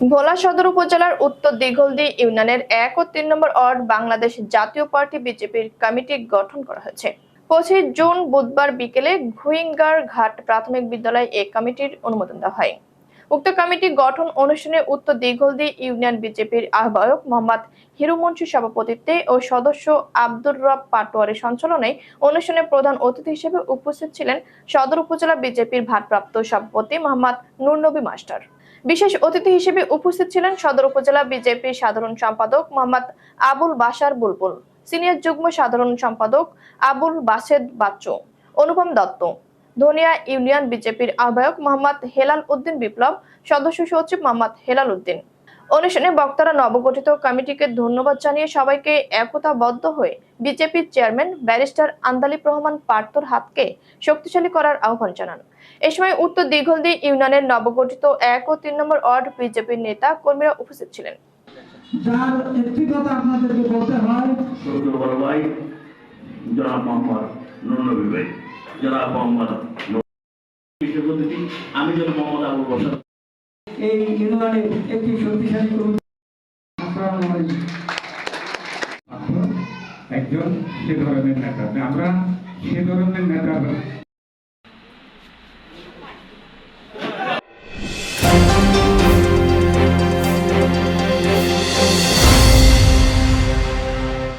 ভোলা সদর উপজেলার উত্তর দিঘলদি ইউনিয়নের এক ও তিন নম্বর ওয়ার্ড বাংলাদেশ জাতীয় পার্টি বিজেপির কমিটি গঠন করা হয়েছে। পঁচিশ জুন বুধবার বিকেলে ঘুইঙ্গার ঘাট প্রাথমিক বিদ্যালয়ে এই কমিটির অনুমোদন দেওয়া হয়। উক্ত কমিটি গঠন অনুষ্ঠানে উত্তর দিঘলদি ইউনিয়ন বিজেপির আহ্বায়ক মোহাম্মদ হিরুমঞ্চু সভাপতিত্বে ও সদস্য আব্দুর রব পাটোয়ারের সঞ্চালনে অনুষ্ঠানে প্রধান অতিথি হিসেবে উপস্থিত ছিলেন সদর উপজেলা বিজেপির ভারপ্রাপ্ত সভাপতি মোহাম্মদ নুরনবী মাস্টার। বিশেষ অতিথি হিসেবে উপস্থিত ছিলেন সদর উপজেলা বিজেপির সাধারণ সম্পাদক মোহাম্মদ আবুল বাসার বুলবুল, সিনিয়র যুগ্ম সাধারণ সম্পাদক আবুল বাসেদ বাচ্চু, অনুপম দত্ত, ধনিয়া ইউনিয়ন বিজেপির আহ্বায়ক মোহাম্মদ হেলাল উদ্দিন বিপ্লব, সদস্য সচিব মোহাম্মদ হেলাল উদ্দিন। অনুষ্ঠানে বক্তারা নবগঠিত কমিটিকে ধন্যবাদ জানিয়ে সবাইকে একতাবদ্ধ হয়ে বিজেপির চেয়ারম্যান ব্যারিস্টার আন্দালিব রহমান পার্থর হাতকে শক্তিশালী করার আহ্বান জানান। এ সময় উত্তর দীঘলদি ইউনিয়নের নবগঠিত এক ও তিন নম্বর ওয়ার্ড বিজেপির নেতা কর্মীরা উপস্থিত ছিলেন। যার একটি কথা আপনাদেরকে বলতে হয় সত্য বড় ভাই জনাব মোহাম্মদ নুরনবী ভাই জনাব মোহাম্মদ আমি যেন মোহাম্মদ আবুল বসর এই ইউনিয়নে একটি শক্তিশালী একজন সে ধরনের নেতা। আমরা সে ধরনের নেতা